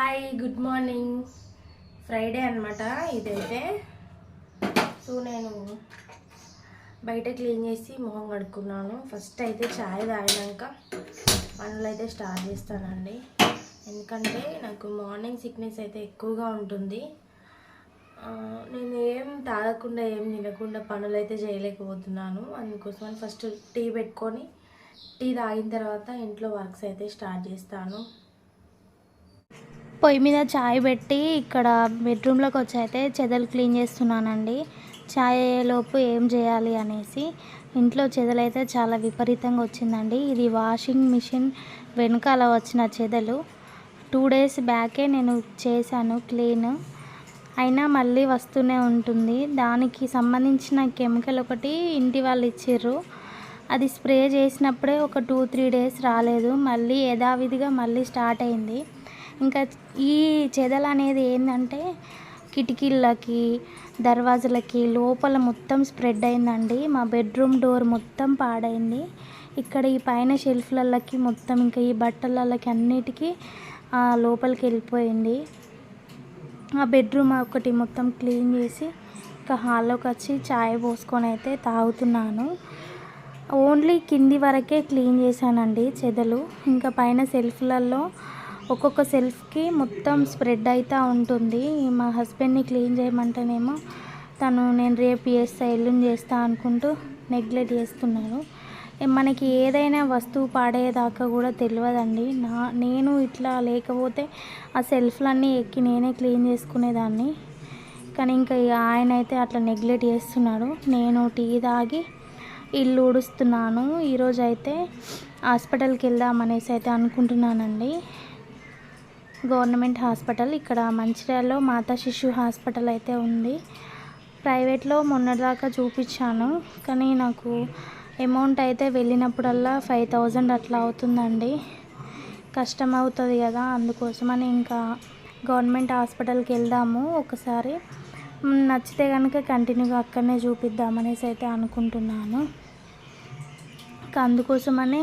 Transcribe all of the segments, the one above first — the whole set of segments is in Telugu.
హాయ్ గుడ్ మార్నింగ్ ఫ్రైడే అనమాట ఇదైతే. సో నేను బయట క్లీన్ చేసి మొహం కడుక్కున్నాను. ఫస్ట్ అయితే చాయ్ తాగినాక పనులు అయితే స్టార్ట్ చేస్తానండి. ఎందుకంటే నాకు మార్నింగ్ సిక్నెస్ అయితే ఎక్కువగా ఉంటుంది. నేను ఏం తాగకుండా ఏం తినకుండా పనులు అయితే చేయలేకపోతున్నాను. అందుకోసమని ఫస్ట్ టీ పెట్టుకొని టీ తాగిన తర్వాత ఇంట్లో వర్క్స్ అయితే స్టార్ట్ చేస్తాను. పొయ్యి మీద చాయ్ పెట్టి ఇక్కడ బెడ్రూమ్లోకి వచ్చి అయితే చెదలు క్లీన్ చేస్తున్నానండి. చాయ్ లోపు ఏం చేయాలి అనేసి ఇంట్లో చెదలు అయితే చాలా విపరీతంగా వచ్చిందండి. ఇది వాషింగ్ మిషన్ వెనకాల వచ్చిన చెదలు. టూ డేస్ బ్యాకే నేను చేశాను క్లీన్. అయినా మళ్ళీ వస్తూనే ఉంటుంది. దానికి సంబంధించిన కెమికల్ ఒకటి ఇంటి వాళ్ళు ఇచ్చిర్రు. అది స్ప్రే చేసినప్పుడే ఒక టూ త్రీ డేస్ రాలేదు. మళ్ళీ యథావిధిగా మళ్ళీ స్టార్ట్ అయింది. ఇంకా ఈ చెదల అనేది ఏంటంటే కిటికీలకి దర్వాజలకి లోపల మొత్తం స్ప్రెడ్ అయిందండి. మా బెడ్రూమ్ డోర్ మొత్తం పాడైంది. ఇక్కడ ఈ పైన షెల్ఫ్లకి మొత్తం ఇంకా ఈ బట్టలకి అన్నిటికీ లోపలికి వెళ్ళిపోయింది. ఆ బెడ్రూమ్ ఒకటి మొత్తం క్లీన్ చేసి ఇంకా హాల్లోకి వచ్చి చాయ్ పోసుకొని అయితే తాగుతున్నాను. ఓన్లీ కింది వరకే క్లీన్ చేశానండి చెదలు. ఇంకా పైన సెల్ఫ్లలో ఒక్కొక్క సెల్ఫ్కి మొత్తం స్ప్రెడ్ అవుతూ ఉంటుంది. మా హస్బెండ్ని క్లీన్ చేయమంటేనేమో తను నేను రేపు చేస్తా ఎల్లుండి చేస్తా అనుకుంటూ నెగ్లెక్ట్ చేస్తున్నాను మనకి ఏదైనా వస్తువు పాడేదాకా కూడా తెలియదండి నా నేను ఇట్లా లేకపోతే ఆ సెల్ఫ్లన్నీ ఎక్కి నేనే క్లీన్ చేసుకునేదాన్ని. కానీ ఇంకా ఆయన అయితే అట్లా నెగ్లెక్ట్ చేస్తున్నాడు. నేను టీ తాగి ఇల్లు ఊడుస్తున్నాను. ఈరోజు అయితే హాస్పిటల్కి వెళ్దామనేసి అయితే అనుకుంటున్నానండి. Government hospital. ఇక్కడ మంచిర్యాలలో మాతా శిశు హాస్పిటల్ అయితే ఉంది. ప్రైవేట్లో మొన్నటిదాకా చూపించాను. కానీ నాకు అమౌంట్ అయితే వెళ్ళినప్పుడల్లా ఫైవ్ థౌజండ్ అట్లా అవుతుందండి. కష్టం అవుతుంది కదా అందుకోసమని ఇంకా గవర్నమెంట్ హాస్పిటల్కి వెళ్దాము ఒకసారి. నచ్చితే కనుక కంటిన్యూగా అక్కడనే చూపిద్దామనేసి అయితే అనుకుంటున్నాను. ఇంకా అందుకోసమని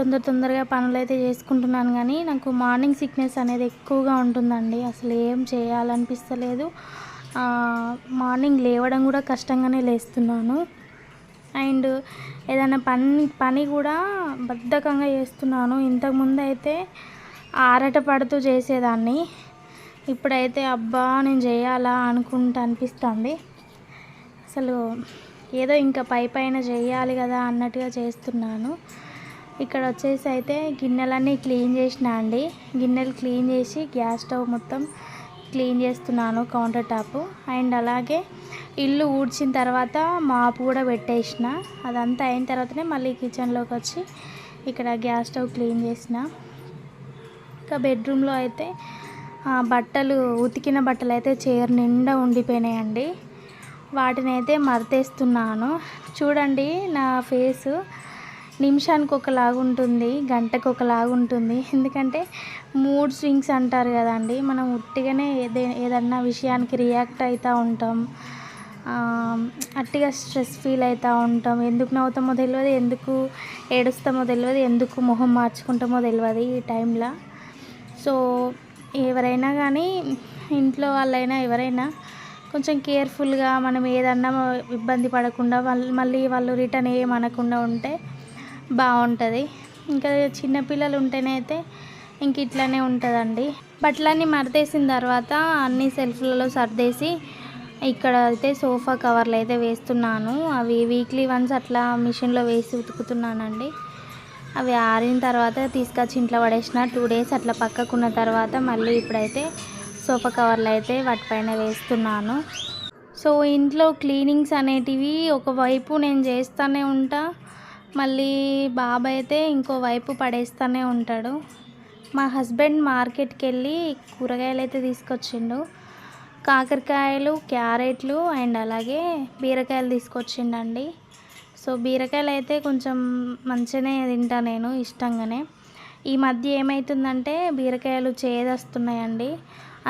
తొందర తొందరగా పనులు అయితే చేసుకుంటున్నాను కానీ నాకు మార్నింగ్ సిక్నెస్ అనేది ఎక్కువగా ఉంటుందండి. అసలు ఏం చేయాలనిపిస్తలేదు. మార్నింగ్ లేవడం కూడా కష్టంగానే లేస్తున్నాను. అండ్ ఏదైనా పని పని కూడా బద్ధకంగా చేస్తున్నాను. ఇంతకుముందు అయితే ఆరట పడుతూ చేసేదాన్ని. ఇప్పుడైతే అబ్బా నేను చేయాలా అనుకుంటూ అనిపిస్తుంది. అసలు ఏదో ఇంకా పై పైన చేయాలి కదా అన్నట్టుగా చేస్తున్నాను. ఇక్కడ వచ్చేసి అయితే గిన్నెలన్నీ క్లీన్ చేసిన అండి. గిన్నెలు క్లీన్ చేసి గ్యాస్ స్టవ్ మొత్తం క్లీన్ చేస్తున్నాను కౌంటర్ టాప్. అండ్ అలాగే ఇల్లు ఊడ్చిన తర్వాత మాపు కూడా పెట్టేసిన. అదంతా అయిన తర్వాతనే మళ్ళీ కిచెన్లోకి వచ్చి ఇక్కడ గ్యాస్ స్టవ్ క్లీన్ చేసిన. ఇంకా బెడ్రూమ్లో అయితే బట్టలు ఉతికిన బట్టలు అయితే చీర నిండా ఉండిపోయినాయండి. వాటిని అయితే మరతేస్తున్నాను. చూడండి నా ఫేసు. నిమిషానికి ఒకలాగా ఉంటుంది గంటకు ఒకలాగా ఉంటుంది ఎందుకంటే మూడ్ స్వింగ్స్ అంటారు కదండి మనం ఉట్టిగానే ఏదే ఏదన్నా విషయానికి రియాక్ట్ అవుతూ ఉంటాం. అట్టిగా స్ట్రెస్ ఫీల్ అవుతూ ఉంటాం. ఎందుకు నవ్వుతామో తెలియదు ఎందుకు ఏడుస్తామో తెలియదు ఎందుకు మొహం మార్చుకుంటామో తెలియదు ఈ టైంలో. సో ఎవరైనా కానీ ఇంట్లో వాళ్ళైనా ఎవరైనా కొంచెం కేర్ఫుల్గా మనం ఏదన్నా ఇబ్బంది పడకుండా వాళ్ళు మళ్ళీ వాళ్ళు రిటర్న్ ఏమనకుండా ఉంటే బాగుంటుంది. ఇంకా చిన్నపిల్లలు ఉంటేనే అయితే ఇంక ఇట్లానే ఉంటుందండి. బట్టలన్నీ మడతేసిన తర్వాత అన్ని సెల్ఫ్లలో సర్దేసి ఇక్కడ అయితే సోఫా కవర్లు అయితే వేస్తున్నాను. అవి వీక్లీ వన్స్ అట్లా మిషన్లో వేసి ఉతుకుతున్నానండి. అవి ఆరిన తర్వాత తీసుకొచ్చి ఇంట్లో పడేసిన టూ డేస్ అట్లా పక్కకున్న తర్వాత మళ్ళీ ఇప్పుడైతే సోఫా కవర్లు అయితే వాటిపైన వేస్తున్నాను. సో ఇంట్లో క్లీనింగ్స్ అనేటివి ఒకవైపు నేను చేస్తూనే ఉంటా మళ్ళీ బాబాయ్ అయితే ఇంకో వైపు పడేస్తూనే ఉంటాడు. మా హస్బెండ్ మార్కెట్కి వెళ్ళి కూరగాయలు అయితే తీసుకొచ్చిండు. కాకరకాయలు క్యారెట్లు అండ్ అలాగే బీరకాయలు తీసుకొచ్చిండండి. సో బీరకాయలు అయితే కొంచెం మంచిగానే తింటా నేను ఇష్టంగానే. ఈ మధ్య ఏమవుతుందంటే బీరకాయలు చేదొస్తున్నాయండి.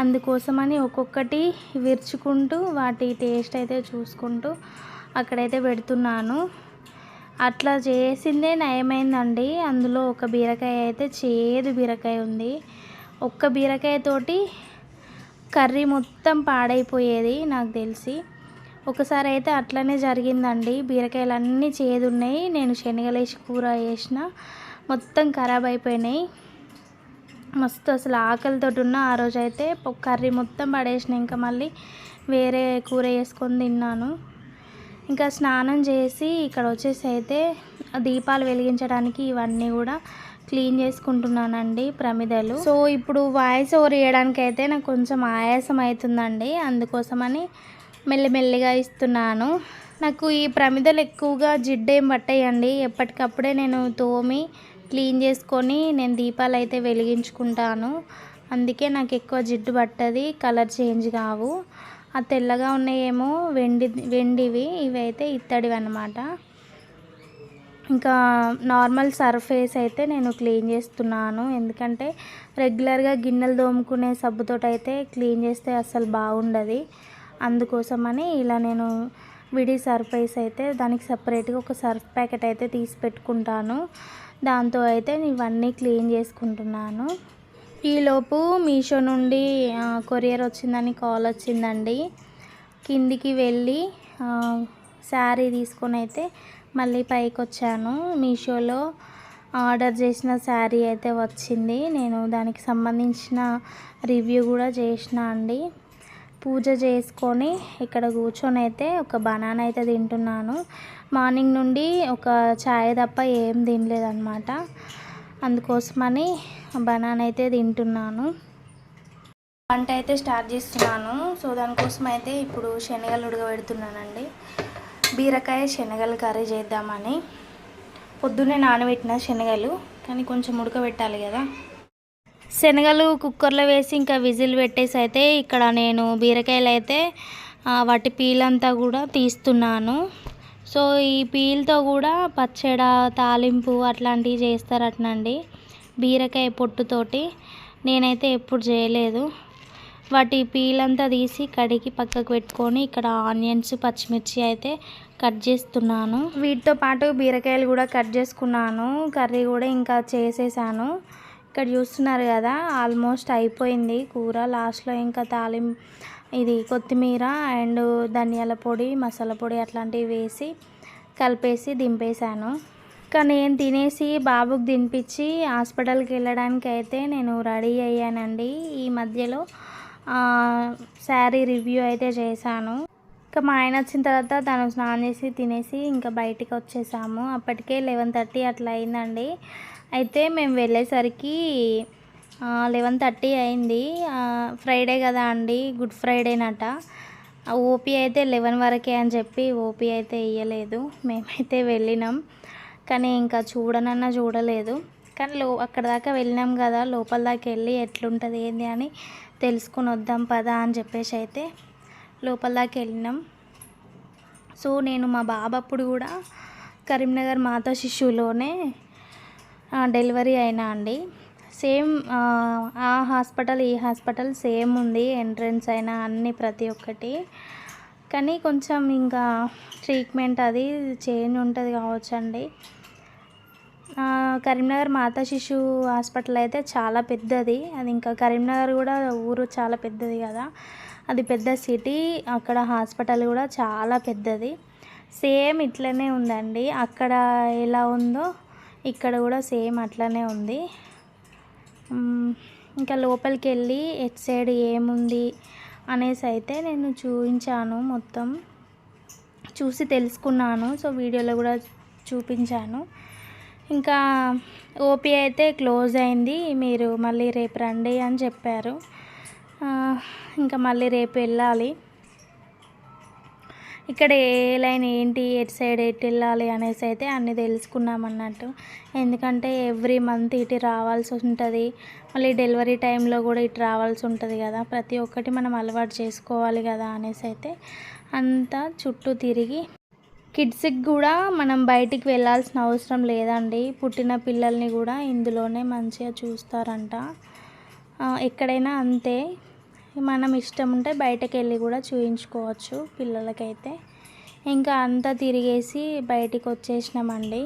అందుకోసమని ఒక్కొక్కటి విరుచుకుంటూ వాటి టేస్ట్ అయితే చూసుకుంటూ అక్కడైతే పెడుతున్నాను. అట్లా చేసిందే నయమైందండి. అందులో ఒక బీరకాయ అయితే చేదు బీరకాయ ఉంది. ఒక్క బీరకాయతోటి కర్రీ మొత్తం పాడైపోయేది నాకు తెలిసి. ఒకసారి అయితే అట్లనే జరిగిందండి. బీరకాయలు అన్నీ చేదున్నాయి. నేను శనగలేసి కూర వేసిన మొత్తం ఖరాబ్ అయిపోయినాయి. మస్తు అసలు ఆకలితో ఉన్న ఆ రోజైతే కర్రీ మొత్తం పడేసిన. ఇంకా మళ్ళీ వేరే కూర వేసుకొని తిన్నాను. ఇంకా స్నానం చేసి ఇక్కడ వచ్చేసి అయితే దీపాలు వెలిగించడానికి ఇవన్నీ కూడా క్లీన్ చేసుకుంటున్నానండి ప్రమిదలు. సో ఇప్పుడు వాయిస్ ఓవర్ చేయడానికి అయితే నాకు కొంచెం ఆయాసం అవుతుందండి. అందుకోసమని మెల్లిమెల్లిగా ఇస్తున్నాను. నాకు ఈ ప్రమిదలు ఎక్కువగా జిడ్డేం పట్టాయండి. ఎప్పటికప్పుడే నేను తోమి క్లీన్ చేసుకొని నేను దీపాలు అయితే వెలిగించుకుంటాను. అందుకే నాకు ఎక్కువ జిడ్డు పట్టది కలర్ చేంజ్ కావు. ఆ తెల్లగా ఉన్నాయేమో వెండి వెండివి ఇవి అయితే ఇత్తడివి అనమాట ఇంకా నార్మల్ సర్ఫేస్ అయితే నేను క్లీన్ చేస్తున్నాను. ఎందుకంటే రెగ్యులర్గా గిన్నెలు తోముకునే సబ్బుతోటి అయితే క్లీన్ చేస్తే అస్సలు బాగుండదు. అందుకోసమని ఇలా నేను విడి సర్ఫేస్ అయితే దానికి సపరేట్గా ఒక సర్ఫ్ ప్యాకెట్ అయితే తీసి పెట్టుకుంటాను. దాంతో అయితే ఇవన్నీ క్లీన్ చేసుకుంటున్నాను. ఈలోపు మీషో నుండి కొరియర్ వచ్చిందని కాల్ వచ్చిందండి. కిందికి వెళ్ళి శారీ తీసుకొని అయితే మళ్ళీ పైకి వచ్చాను మీషోలో ఆర్డర్ చేసిన శారీ అయితే వచ్చింది. నేను దానికి సంబంధించిన రివ్యూ కూడా చేసిన అండి. పూజ చేసుకొని ఇక్కడ కూర్చొని అయితే ఒక బనానా అయితే తింటున్నాను. మార్నింగ్ నుండి ఒక ఛాయ్ తప్ప ఏం తినలేదన్నమాట. అందుకోసమని బనానా అయితే తింటున్నాను. వంట అయితే స్టార్ట్ చేస్తున్నాను. సో దానికోసం అయితే ఇప్పుడు శనగలు ఉడకబెడుతున్నానండి. బీరకాయ శనగలు కర్రీ చేద్దామని. పొద్దున్నే నానబెట్టిన శనగలు కానీ కొంచెం ఉడకబెట్టాలి కదా. శనగలు కుక్కర్లో వేసి ఇంకా విజిల్ పెట్టేసి అయితే ఇక్కడ నేను బీరకాయలు అయితే వాటి పీలంతా కూడా తీస్తున్నాను. సో ఈ పీల్తో కూడా పచ్చడ తాలింపు అట్లాంటివి చేస్తారటనండి బీరకాయ పొట్టుతోటి. నేనైతే ఎప్పుడు చేయలేదు. వాటి పీలంతా తీసి కడిగి పక్కకు పెట్టుకొని ఇక్కడ ఆనియన్స్ పచ్చిమిర్చి అయితే కట్ చేస్తున్నాను. వీటితో పాటు బీరకాయలు కూడా కట్ చేసుకున్నాను. కర్రీ కూడా ఇంకా చేసేసాను. ఇక్కడ చూస్తున్నారు కదా ఆల్మోస్ట్ అయిపోయింది కూర. లాస్ట్లో ఇంకా తాలింపు ఇది కొత్తిమీర అండ్ ధనియాల పొడి మసాలా పొడి అట్లాంటివి వేసి కలిపేసి దింపేశాను. ఇంకా నేను తినేసి బాబుకి తినిపించి హాస్పిటల్కి వెళ్ళడానికి అయితే నేను రెడీ అయ్యానండి. ఈ మధ్యలో శారీ రివ్యూ అయితే చేశాను. ఇంకా మా ఆయన వచ్చిన తర్వాత తను స్నానం చేసి తినేసి ఇంకా బయటికి వచ్చేసాము. అప్పటికే లెవెన్ థర్టీ అట్లా అయిందండి. అయితే మేము వెళ్ళేసరికి లెవెన్ థర్టీ అయింది. ఫ్రైడే కదా అండి గుడ్ ఫ్రైడేనట ఓపీ అయితే లెవెన్ వరకే అని చెప్పి ఓపీ అయితే ఇయ్యలేదు. మేమైతే వెళ్ళినాం. కానీ ఇంకా చూడనన్నా చూడలేదు. కానీ లో అక్కడ దాకా వెళ్ళినాం కదా లోపల దాకా వెళ్ళి ఎట్లుంటుంది ఏంది అని తెలుసుకొని వద్దాం పదా అని చెప్పేసి అయితే లోపల దాకా వెళ్ళినాం. సో నేను మా బాబు అప్పుడు కూడా కరీంనగర్ మాతా శిశువులోనే డెలివరీ అయినా అండి. సేమ్ ఆ, హాస్పిటల్ ఈ హాస్పిటల్ సేమ్ ఉంది ఎంట్రన్స్ అయినా అన్నీ ప్రతి ఒక్కటి. కానీ కొంచెం ఇంకా ట్రీట్మెంట్ అది చేంజ్ ఉంటుంది కావచ్చు అండి కరీంనగర్ మాతా శిశు హాస్పిటల్ అయితే చాలా పెద్దది. అది ఇంకా కరీంనగర్ కూడా ఊరు చాలా పెద్దది కదా. అది పెద్ద సిటీ అక్కడ హాస్పిటల్ కూడా చాలా పెద్దది. సేమ్ ఇట్లనే ఉందండి. అక్కడ ఎలా ఉందో ఇక్కడ కూడా సేమ్ అట్లనే ఉంది. ఇంకా లోపలికి వెళ్ళి ఎట్ సైడ్ ఏముంది అనేసి అయితే నేను చూపించాను మొత్తం. చూసి తెలుసుకున్నాను సో వీడియోలో కూడా చూపించాను. ఇంకా ఓపీ అయితే క్లోజ్ అయింది మీరు మళ్ళీ రేపు రండి అని చెప్పారు. ఇంకా మళ్ళీ రేపు వెళ్ళాలి. ఇక్కడ ఏ లైన్ ఏంటి ఎటు సైడ్ ఎటు వెళ్ళాలి అనేసి అయితే అన్నీ తెలుసుకున్నాం అన్నట్టు ఎందుకంటే ఎవ్రీ మంత్ ఇటు రావాల్సి ఉంటుంది. మళ్ళీ డెలివరీ టైంలో కూడా ఇటు రావాల్సి ఉంటుంది కదా. ప్రతి ఒక్కటి మనం అలవాటు చేసుకోవాలి కదా అనేసి అయితే అంతా చుట్టూ తిరిగి. కిడ్స్కి కూడా మనం బయటికి వెళ్ళాల్సిన అవసరం లేదండి. పుట్టిన పిల్లల్ని కూడా ఇందులోనే మంచిగా చూస్తారంట. ఎక్కడైనా అంతే. మనం ఇష్టం ఉంటే బయటకు వెళ్ళి కూడా చూయించుకోవచ్చు పిల్లలకైతే. ఇంకా అంతా తిరిగేసి బయటికి వచ్చేసినామండి